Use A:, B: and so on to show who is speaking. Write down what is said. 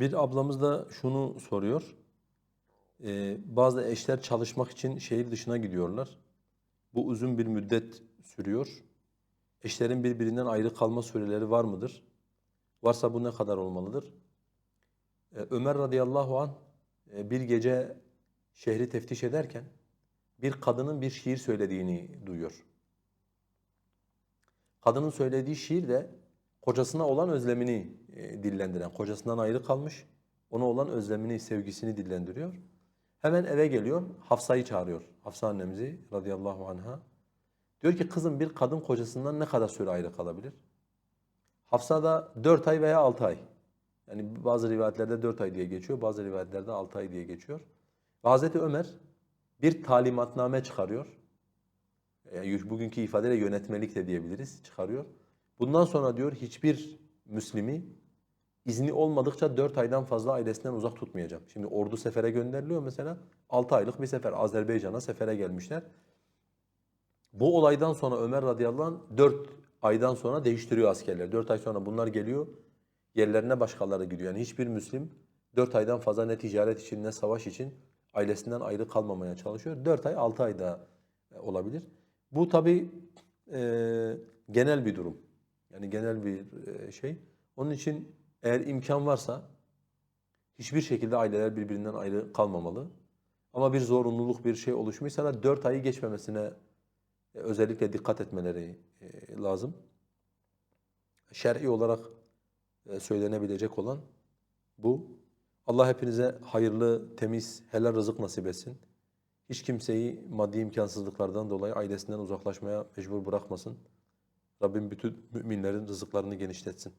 A: Bir ablamız da şunu soruyor. Ee, bazı eşler çalışmak için şehir dışına gidiyorlar. Bu uzun bir müddet sürüyor. Eşlerin birbirinden ayrı kalma süreleri var mıdır? Varsa bu ne kadar olmalıdır? Ee, Ömer radıyallahu an e, bir gece şehri teftiş ederken bir kadının bir şiir söylediğini duyuyor. Kadının söylediği şiir de kocasına olan özlemini e, dillendiren, kocasından ayrı kalmış, ona olan özlemini, sevgisini dillendiriyor. Hemen eve geliyor, Hafsa'yı çağırıyor. Hafsa annemizi radıyallahu anha. Diyor ki kızım bir kadın kocasından ne kadar süre ayrı kalabilir? Hafsa da 4 ay veya 6 ay. Yani bazı rivayetlerde 4 ay diye geçiyor, bazı rivayetlerde 6 ay diye geçiyor. Ve Hazreti Ömer bir talimatname çıkarıyor. Yani bugünkü ifadeyle yönetmelik de diyebiliriz, çıkarıyor. Bundan sonra diyor hiçbir Müslimi izni olmadıkça 4 aydan fazla ailesinden uzak tutmayacak. Şimdi ordu sefere gönderiliyor mesela. 6 aylık bir sefer Azerbaycan'a sefere gelmişler. Bu olaydan sonra Ömer radıyallahu anh 4 aydan sonra değiştiriyor askerler. 4 ay sonra bunlar geliyor, yerlerine başkaları gidiyor. Yani hiçbir Müslim 4 aydan fazla ne ticaret için ne savaş için ailesinden ayrı kalmamaya çalışıyor. 4 ay 6 ay da e, olabilir. Bu tabi genel bir durum. Yani genel bir e, şey. Onun için eğer imkan varsa hiçbir şekilde aileler birbirinden ayrı kalmamalı. Ama bir zorunluluk bir şey oluşmuşsa da 4 ayı geçmemesine e, özellikle dikkat etmeleri e, lazım. Şer'i olarak söylenebilecek olan bu. Allah hepinize hayırlı, temiz, helal rızık nasip etsin. Hiç kimseyi maddi imkansızlıklardan dolayı ailesinden uzaklaşmaya mecbur bırakmasın. Rabbim bütün müminlerin rızıklarını genişletsin.